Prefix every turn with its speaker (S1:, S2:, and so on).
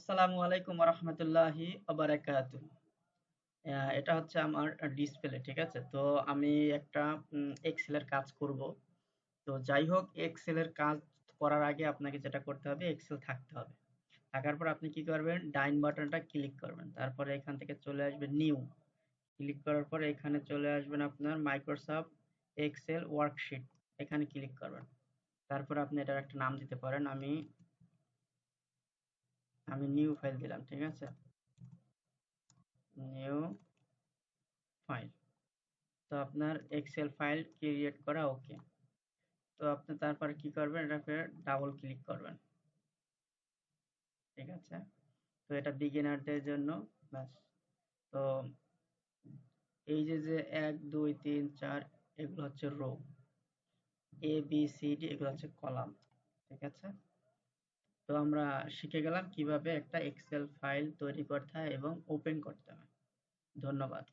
S1: আসসালামু আলাইকুম রহমতুল্লাহি আবারাকাতু এটা হচ্ছে আমার ডিসপ্লে ঠিক আছে? তো আমি একটা এক্সেলের কাজ করব। তো যাই হোক এক্সেলের কাজ করার আগে আপনাকে যেটা করতে হবে এক্সেল থাকতে হবে। থাকার পর আপনি কি করবেন? ডাইন বাটনটা ক্লিক করবেন। তারপরে এখান থেকে চলে আসবে নিউ। ক্লিক করার পরে এখানে চলে আসবেন আপনার মাইক্রোসফট এক্সেল ওয়ার্কশিট এখানে ক্লিক করবেন। তারপর আপনি এটার একটা নাম দিতে পারেন। আমি আমি নিউ ফাইল দিলাম, ঠিক আছে? নিউ ফাইল তো আপনার এক্সেল ফাইল ক্রিয়েট করা ওকে তো আপনি তারপরে কি করবেন? এটাকে ডাবল ক্লিক করবেন। ঠিক আছে? তো এটা বিগিনারদের জন্য, ব্যাস। তো এই যে যে এক, দুই, তিন, চার, এগুলো হচ্ছে row A B C D এগুলো হচ্ছে কলাম ঠিক আছে? তো আমরা শিখে গেলাম কীভাবে একটা এক্সেল ফাইল তৈরি করতে হয় এবং ওপেন করতে হয়। ধন্যবাদ।